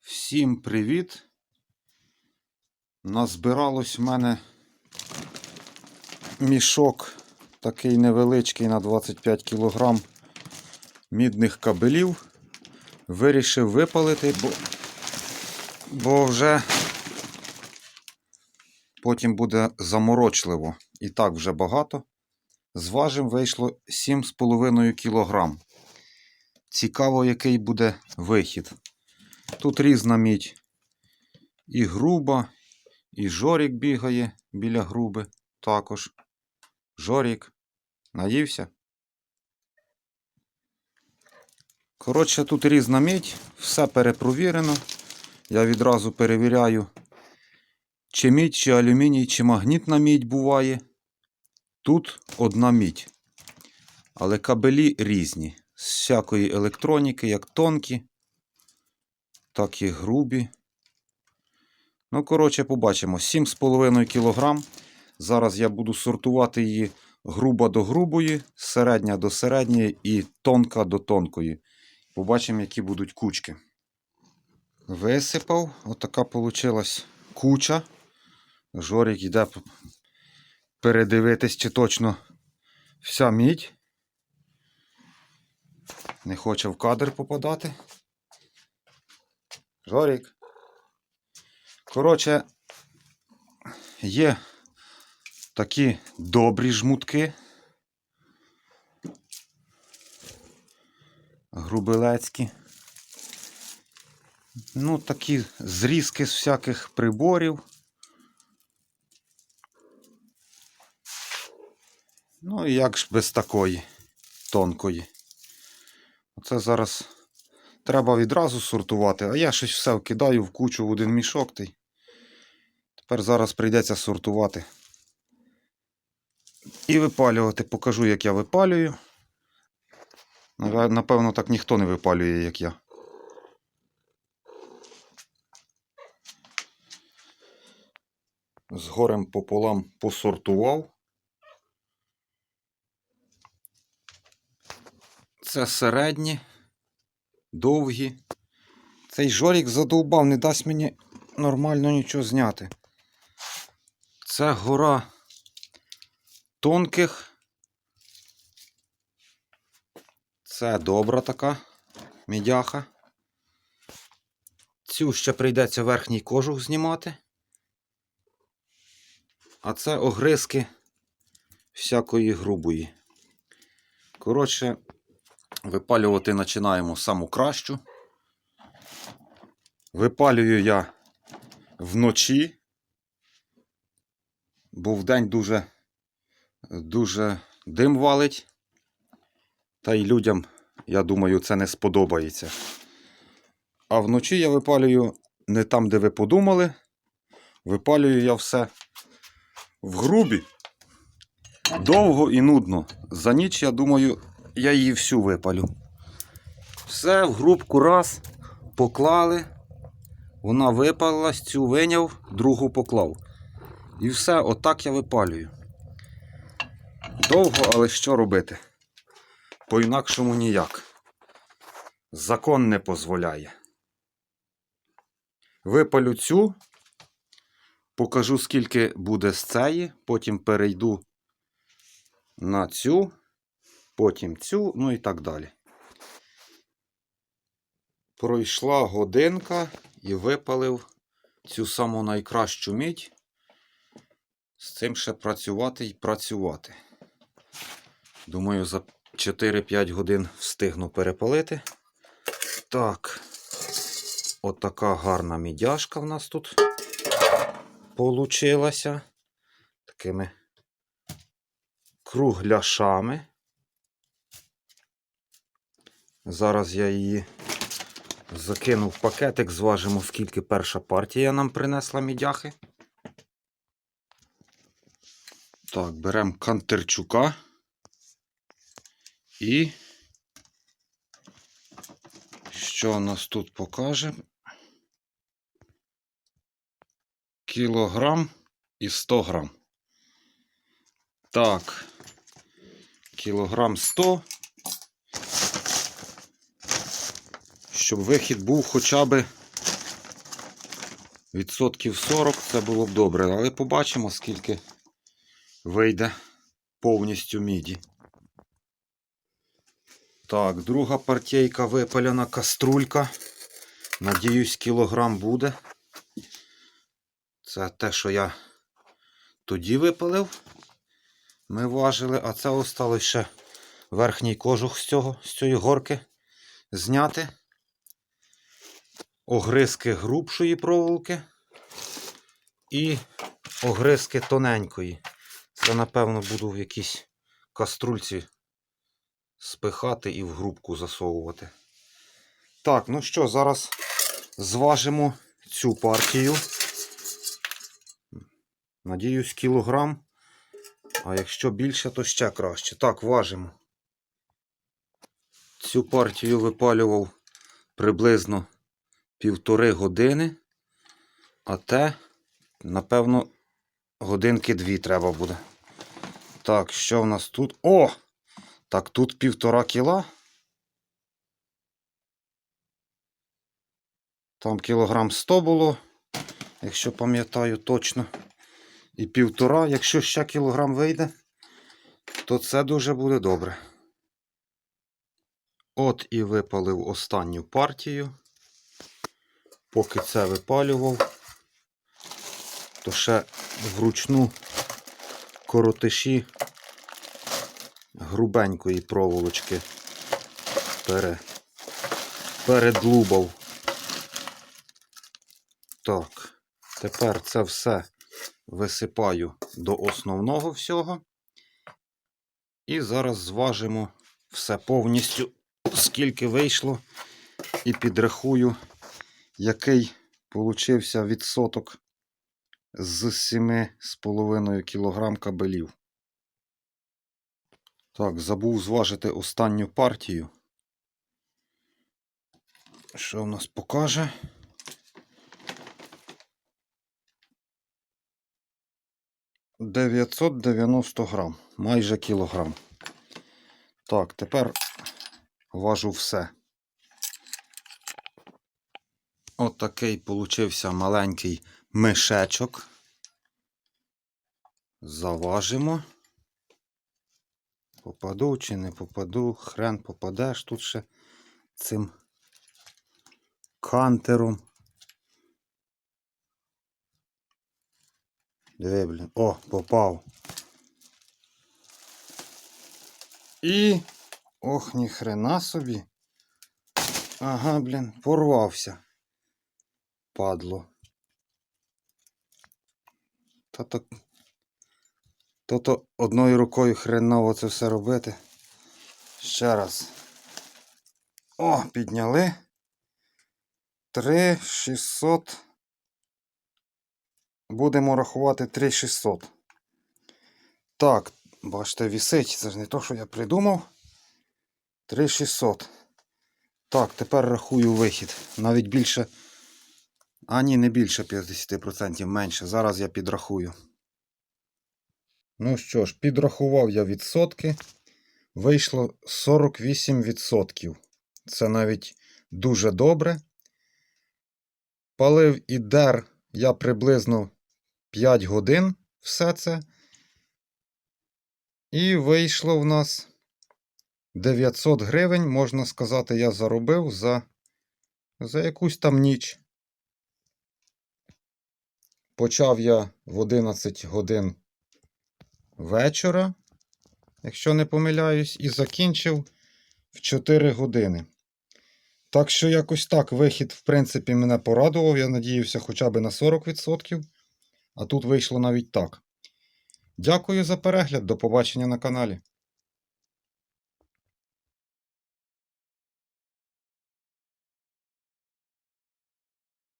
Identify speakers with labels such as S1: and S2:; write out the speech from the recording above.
S1: Всім привіт! Назбиралось в мене мішок такий невеличкий на 25 кг мідних кабелів. Вирішив випалити, бо, бо вже потім буде заморочливо. І так вже багато. Зважим вийшло 7,5 кг. Цікаво, який буде вихід. Тут різна мідь. І груба, і жорік бігає біля груби також. Жорік. Наївся. Коротше, тут різна мідь, все перепровірено. Я відразу перевіряю, чи мідь, чи алюміній, чи магнітна мідь буває. Тут одна мідь. Але кабелі різні. З всякої електроніки, як тонкі, так і грубі. Ну, коротше, побачимо. 7,5 кг. Зараз я буду сортувати її груба до грубої, середня до середньої і тонка до тонкої. Побачимо, які будуть кучки. Висипав. Отака вийшла куча. Жорік йде передивитись, чи точно вся мідь. Не хоче в кадр попадати. Жорік. Коротше, є такі добрі жмутки. Грубелецькі. Ну, такі зрізки з всяких приборів. Ну як ж без такої тонкої. Оце зараз треба відразу сортувати, а я щось все вкидаю в кучу в один мішок. Та й Тепер зараз прийдеться сортувати. І випалювати. Покажу, як я випалюю. Напевно, так ніхто не випалює, як я. З горем пополам посортував. Це середні, довгі. Цей жорік задовбав, не дасть мені нормально нічого зняти. Це гора тонких. Це добра така мідяха. Цю ще прийдеться верхній кожух знімати. А це огризки всякої грубої. Коротше, випалювати починаємо саму кращу. Випалюю я вночі, бо вдень дуже, дуже дим валить. Та й людям, я думаю, це не сподобається. А вночі я випалюю не там, де ви подумали. Випалюю я все в грубі. Довго і нудно. За ніч, я думаю, я її всю випалю. Все в грубку раз поклали. Вона випалилась, цю виняв, другу поклав. І все, отак я випалюю. Довго, але що робити? По-інакшому ніяк. Закон не дозволяє. Випалю цю, покажу, скільки буде з цієї, потім перейду на цю, потім цю, ну і так далі. Пройшла годинка і випалив цю саму найкращу мідь. З цим ще працювати і працювати. Думаю, за 4-5 годин встигну перепалити. Так, отака гарна мідяшка в нас тут получилася. Такими кругляшами. Зараз я її закину в пакетик, зважимо, скільки перша партія нам принесла мідяхи. Так, беремо кантерчука. І що у нас тут покаже? Кілограм і 100 грам. Так, кілограм 100. Щоб вихід був хоча б Відсотків 40 це було б добре, але побачимо, скільки вийде повністю міді. Так, друга партійка випалена каструлька. Надіюсь, кілограм буде. Це те, що я тоді випалив. Ми важили, а це осталось ще верхній кожух з цього, з цієї горки зняти. Огризки грубшої проволоки і огризки тоненької. Це, напевно, буду в якійсь каструльці спихати і в грубку засовувати. Так, ну що, зараз зважимо цю партію. Надіюсь, кілограм. А якщо більше, то ще краще. Так, важимо. Цю партію випалював приблизно півтори години. А те, напевно, годинки дві треба буде. Так, що в нас тут? О! Так, тут півтора кіла. Там кілограм 100 було, якщо пам'ятаю точно. І півтора, якщо ще кілограм вийде, то це дуже буде добре. От і випалив останню партію. Поки це випалював, то ще вручну коротиші грубенької проволочки пере, передлубав. Так, тепер це все висипаю до основного всього. І зараз зважимо все повністю, скільки вийшло, і підрахую, який получився відсоток з 7,5 кг кабелів. Так, забув зважити останню партію. Що в нас покаже? Дев'ятсот дев'яносто грам, майже кілограм. Так, тепер важу все. Отакий получився маленький мишечок. Заважимо. Попаду чи не попаду, хрен попадеш тут ще цим кантером. Диви, блін. О, попав. І. Ох, ні хрена собі. Ага, блін, порвався. Падло. Та то то одною рукою хреново це все робити. Ще раз. О, підняли. 3600. Будемо рахувати 3600. Так, бачите, вісить. Це ж не то, що я придумав. 3600. Так, тепер рахую вихід. Навіть більше. А ні, не більше 50%, менше. Зараз я підрахую. Ну що ж, підрахував я відсотки. Вийшло 48%. Це навіть дуже добре. Палив і дер я приблизно 5 годин все це. І вийшло в нас 900 гривень, можна сказати, я заробив за, за якусь там ніч. Почав я в 11 годин вечора, якщо не помиляюсь, і закінчив в 4 години. Так що якось так вихід, в принципі, мене порадував. Я надіявся хоча б на 40%, а тут вийшло навіть так. Дякую за перегляд, до побачення на каналі.